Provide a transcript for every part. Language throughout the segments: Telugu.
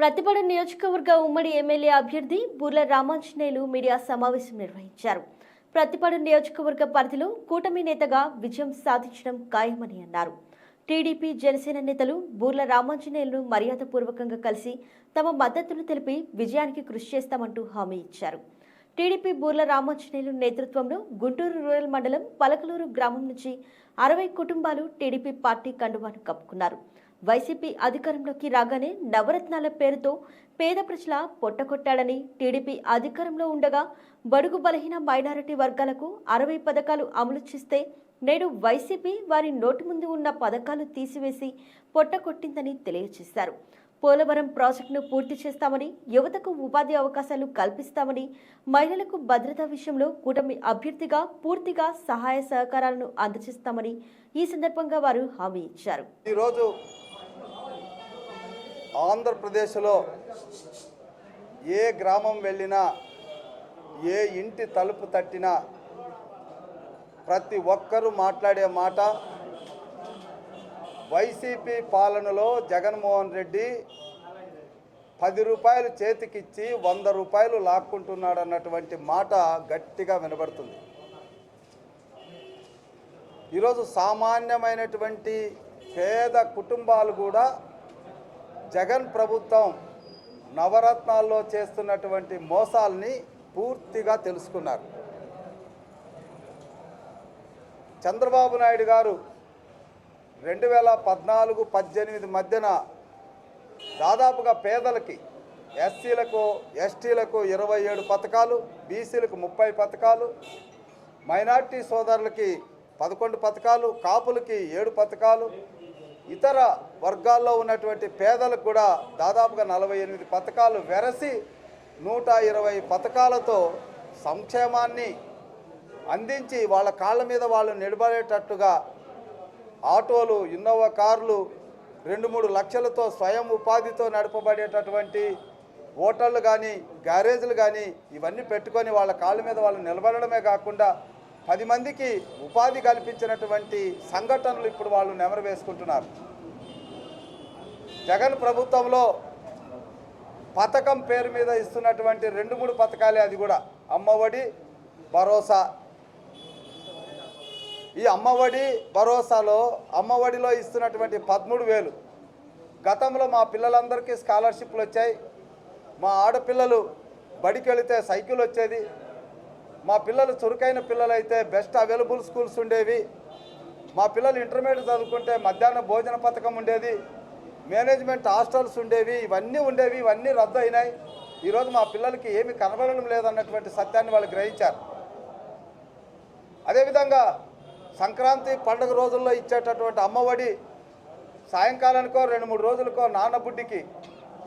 ప్రతిపడ నియోజకవర్గ ఉమ్మడి ఎమ్మెల్యే అభ్యర్థి బుర్ల రామాంజనేయులు మీడియా సమావేశం నిర్వహించారు. ప్రతిపడ నియోజకవర్గ పరిధిలో కూటమి నేతగా విజయం సాధించడం ఖాయమని అన్నారు. టీడీపీ జనసేన నేతలు బూర్ల రామాంజనేయులను మర్యాదపూర్వకంగా కలిసి తమ మద్దతును తెలిపి విజయానికి కృషి చేస్తామంటూ హామీ ఇచ్చారు. టీడీపీ బూర్ల రామాంజనేయులు నేతృత్వంలో గుంటూరు రూరల్ మండలం పలకలూరు గ్రామం నుంచి అరవై కుటుంబాలు టీడీపీ పార్టీ కండువాను కప్పుకున్నారు. వైసీపీ అధికారంలోకి రాగానే నవరత్నాల పేరుతో పేద ప్రజల పొట్టకొట్టాడని టీడీపీ అధికారంలో ఉండగా బడుగు బలహీన మైనారిటీ వర్గాలకు అరవై పథకాలు అమలు చేస్తే నేడు వైసీపీ వారి నోటి ముందు ఉన్న పథకాలు తీసివేసి పొట్టకొట్టిందని తెలియజేశారు. పోలవరం ప్రాజెక్టును పూర్తి చేస్తామని యువతకు ఉపాధి అవకాశాలు కల్పిస్తామని మహిళలకు భద్రత విషయంలో కూటమి అభ్యర్థిగా పూర్తిగా సహాయ సహకారాలను అందజేస్తామని ఈ సందర్భంగా వారు హామీ ఇచ్చారు. ఈరోజు ఆంధ్రప్రదేశ్లో ఏ గ్రామం వెళ్ళినా ఏ ఇంటి తలుపు తట్టినా ప్రతి ఒక్కరూ మాట్లాడే మాట వైసీపీ పాలనలో జగన్మోహన్ రెడ్డి పది రూపాయలు చేతికిచ్చి వంద రూపాయలు లాక్కుంటున్నాడు అన్నటువంటి మాట గట్టిగా వినబడుతుంది. ఈరోజు సామాన్యమైనటువంటి పేద కుటుంబాలు కూడా జగన్ ప్రభుత్వం నవరత్నాల్లో చేస్తున్నటువంటి మోసాల్ని పూర్తిగా తెలుసుకున్నారు. చంద్రబాబు నాయుడు గారు రెండు వేల పద్నాలుగు పద్దెనిమిది మధ్యన దాదాపుగా పేదలకి ఎస్సీలకు ఎస్టీలకు ఇరవై ఏడు పథకాలు బీసీలకు ముప్పై పథకాలు మైనార్టీ సోదరులకి పదకొండు పథకాలు కాపులకి ఏడు పథకాలు ఇతర వర్గాల్లో ఉన్నటువంటి పేదలకు కూడా దాదాపుగా నలభై ఎనిమిది పథకాలు వెరసి నూట ఇరవై పథకాలతో సంక్షేమాన్ని అందించి వాళ్ళ కాళ్ళ మీద వాళ్ళు నిలబడేటట్టుగా ఆటోలు ఇన్నోవా కార్లు రెండు మూడు లక్షలతో స్వయం ఉపాధితో నడపబడేటటువంటి హోటళ్ళు కానీ గ్యారేజీలు కానీ ఇవన్నీ పెట్టుకొని వాళ్ళ కాళ్ళ మీద వాళ్ళు నిలబడడమే కాకుండా పది మందికి ఉపాధి కల్పించినటువంటి సంఘటనలు ఇప్పుడు వాళ్ళు నెమరు వేసుకుంటున్నారు. జగన్ ప్రభుత్వంలో పథకం పేరు మీద ఇస్తున్నటువంటి రెండు మూడు పథకాలే అది కూడా. అమ్మఒడి భరోసా. ఈ అమ్మఒడి భరోసాలో అమ్మఒడిలో ఇస్తున్నటువంటి పదమూడు వేలు. గతంలో మా పిల్లలందరికీ స్కాలర్షిప్లు వచ్చాయి. మా ఆడపిల్లలు బడికి వెళితే సైకిల్ వచ్చేది. మా పిల్లలు చురుకైన పిల్లలైతే బెస్ట్ అవైలబుల్ స్కూల్స్ ఉండేవి. మా పిల్లలు ఇంటర్మీడియట్ చదువుకుంటే మధ్యాహ్న భోజన పథకం ఉండేది. మేనేజ్మెంట్ హాస్టల్స్ ఉండేవి. ఇవన్నీ ఉండేవి. ఇవన్నీ రద్దు అయినాయి. ఈరోజు మా పిల్లలకి ఏమి కనబడడం లేదన్నటువంటి సత్యాన్ని వాళ్ళు గ్రహించారు. అదేవిధంగా సంక్రాంతి పండుగ రోజుల్లో ఇచ్చేటటువంటి అమ్మఒడి సాయంకాలానికో రెండు మూడు రోజులకో నాన్నబుడ్డికి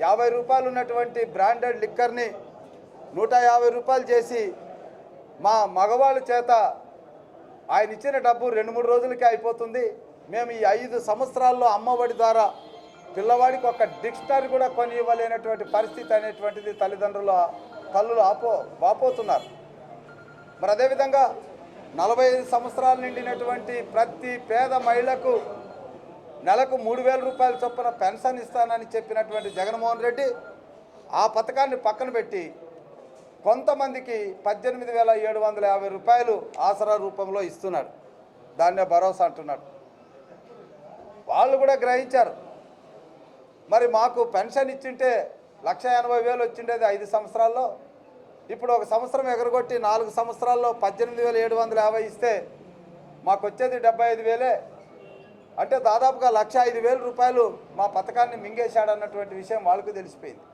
యాభై రూపాయలు ఉన్నటువంటి బ్రాండెడ్ లిక్కర్ని నూట యాభై రూపాయలు చేసి మా మగవాళ్ళ చేత ఆయన ఇచ్చిన డబ్బు రెండు మూడు రోజులకే అయిపోతుంది. మేము ఈ ఐదు సంవత్సరాల్లో అమ్మఒడి ద్వారా పిల్లవాడికి ఒక డిక్షనరీ కూడా కొని ఇవ్వలేనటువంటి పరిస్థితి అనేటువంటిది తల్లిదండ్రుల కళ్ళు ఆపో వాపోతున్నారు. మరి అదేవిధంగా నలభై ఐదు సంవత్సరాలు నిండినటువంటి ప్రతి పేద మహిళకు నెలకు మూడు వేల రూపాయల చొప్పున పెన్షన్ ఇస్తానని చెప్పినటువంటి జగన్మోహన్ రెడ్డి ఆ పథకాన్ని పక్కన పెట్టి కొంతమందికి పద్దెనిమిది వేల ఏడు వందల యాభై రూపాయలు ఆసరా రూపంలో ఇస్తున్నాడు దాన్నే భరోసా అంటున్నాడు వాళ్ళు కూడా గ్రహించారు. మరి మాకు పెన్షన్ ఇచ్చింటే లక్ష ఎనభై వేలు వచ్చిండేది ఐదు సంవత్సరాల్లో. ఇప్పుడు ఒక సంవత్సరం ఎగరగొట్టి నాలుగు సంవత్సరాల్లో పద్దెనిమిది వేల ఏడు వందల యాభై ఇస్తే మాకు వచ్చేది డెబ్బై ఐదు వేలే. అంటే దాదాపుగా లక్ష ఐదు వేల రూపాయలు మా పథకాన్ని మింగేశాడు అన్నటువంటి విషయం వాళ్ళకు తెలిసిపోయింది.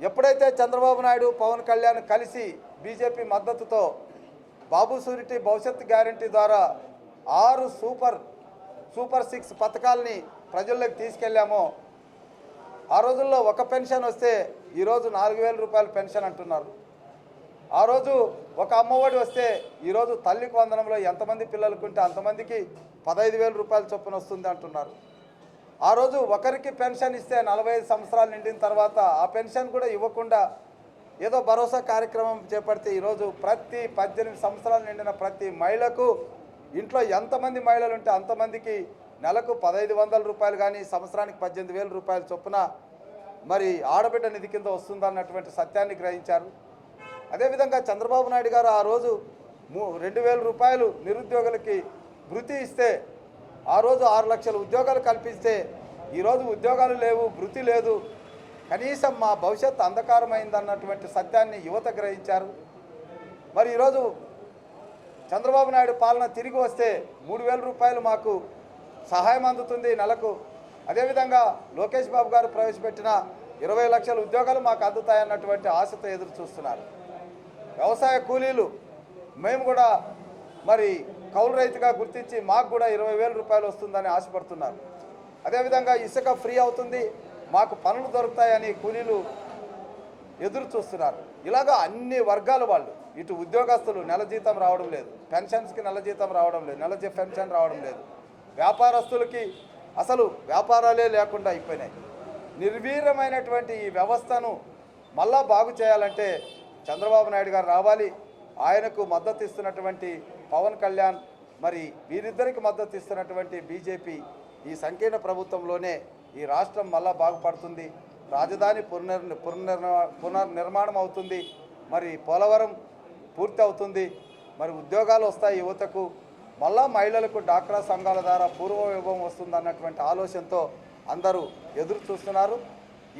ఎప్పుడైతే చంద్రబాబు నాయుడు పవన్ కళ్యాణ్ కలిసి బీజేపీ మద్దతుతో బాబు సూరిటీ భవిష్యత్ గ్యారంటీ ద్వారా ఆరు సూపర్ సూపర్ సిక్స్ పథకాలని ప్రజల్లోకి తీసుకెళ్ళామో ఆ రోజుల్లో ఒక పెన్షన్ వస్తే ఈరోజు నాలుగు వేల రూపాయల పెన్షన్ అంటున్నారు. ఆ రోజు ఒక అమ్మఒడి వస్తే ఈరోజు తల్లికి వందనంలో ఎంతమంది పిల్లలకుంటే అంతమందికి పదహైదు వేల రూపాయల చొప్పున వస్తుంది అంటున్నారు. ఆ రోజు ఒకరికి పెన్షన్ ఇస్తే నలభై ఐదు సంవత్సరాలు నిండిన తర్వాత ఆ పెన్షన్ కూడా ఇవ్వకుండా ఏదో భరోసా కార్యక్రమం చేపడితే ఈరోజు ప్రతి పద్దెనిమిది సంవత్సరాలు నిండిన ప్రతి మహిళకు ఇంట్లో ఎంతమంది మహిళలు ఉంటే అంతమందికి నెలకు పదహైదు వందల రూపాయలు కానీ సంవత్సరానికి పద్దెనిమిది వేల రూపాయల చొప్పున మరి ఆడబిడ్డ నిధి కింద వస్తుందన్నటువంటి సత్యాన్ని గ్రహించారు. అదేవిధంగా చంద్రబాబు నాయుడు గారు ఆ రోజు మూ రెండు వేల రూపాయలు నిరుద్యోగులకి భృతి ఇస్తే ఆ రోజు ఆరు లక్షల ఉద్యోగాలు కల్పిస్తే ఈరోజు ఉద్యోగాలు లేవు వృత్తి లేదు. కనీసం మా భవిష్యత్తు అంధకారమైందన్నటువంటి సత్యాన్ని యువత గ్రహించారు. మరి ఈరోజు చంద్రబాబు నాయుడు పాలన తిరిగి వస్తే మూడు వేల రూపాయలు మాకు సహాయం అందుతుంది నెలకు. అదేవిధంగా లోకేష్ బాబు గారు ప్రవేశపెట్టిన ఇరవై లక్షల ఉద్యోగాలు మాకు అందుతాయన్నటువంటి ఆశతో ఎదురు చూస్తున్నారు వ్యవసాయ కూలీలు మేము కూడా మరి కౌలు రైతుగా గుర్తించి మాకు కూడా ఇరవై వేల రూపాయలు వస్తుందని ఆశపడుతున్నారు. అదేవిధంగా ఇసుక ఫ్రీ అవుతుంది మాకు పనులు దొరుకుతాయని కూలీలు ఎదురు చూస్తున్నారు. ఇలాగా అన్ని వర్గాల వాళ్ళు ఇటు ఉద్యోగస్తులు నెల జీతం రావడం లేదు పెన్షన్స్కి నెల జీతం రావడం లేదు నెల పెన్షన్ రావడం లేదు. వ్యాపారస్తులకి అసలు వ్యాపారాలే లేకుండా అయిపోయినాయి. నిర్వీర్యమైనటువంటి ఈ వ్యవస్థను మళ్ళా బాగు చేయాలంటే చంద్రబాబు నాయుడు గారు రావాలి. ఆయనకు మద్దతు ఇస్తున్నటువంటి పవన్ కళ్యాణ్ మరి వీరిద్దరికి మద్దతు ఇస్తున్నటువంటి బీజేపీ ఈ సంకీర్ణ ప్రభుత్వంలోనే ఈ రాష్ట్రం మళ్ళా బాగుపడుతుంది. రాజధాని పునర్ పునర్నిర్మా పునర్నిర్మాణం అవుతుంది. మరి పోలవరం పూర్తి అవుతుంది. మరి ఉద్యోగాలు వస్తాయి యువతకు. మళ్ళా మహిళలకు డాక్రా సంఘాల ద్వారా పూర్వ విభవం వస్తుంది అన్నటువంటి ఆలోచనతో అందరూ ఎదురు చూస్తున్నారు.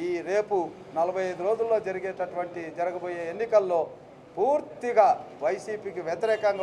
ఈ రేపు నలభై ఐదు రోజుల్లో జరిగేటటువంటి జరగబోయే ఎన్నికల్లో పూర్తిగా వైసీపీకి వ్యతిరేకంగా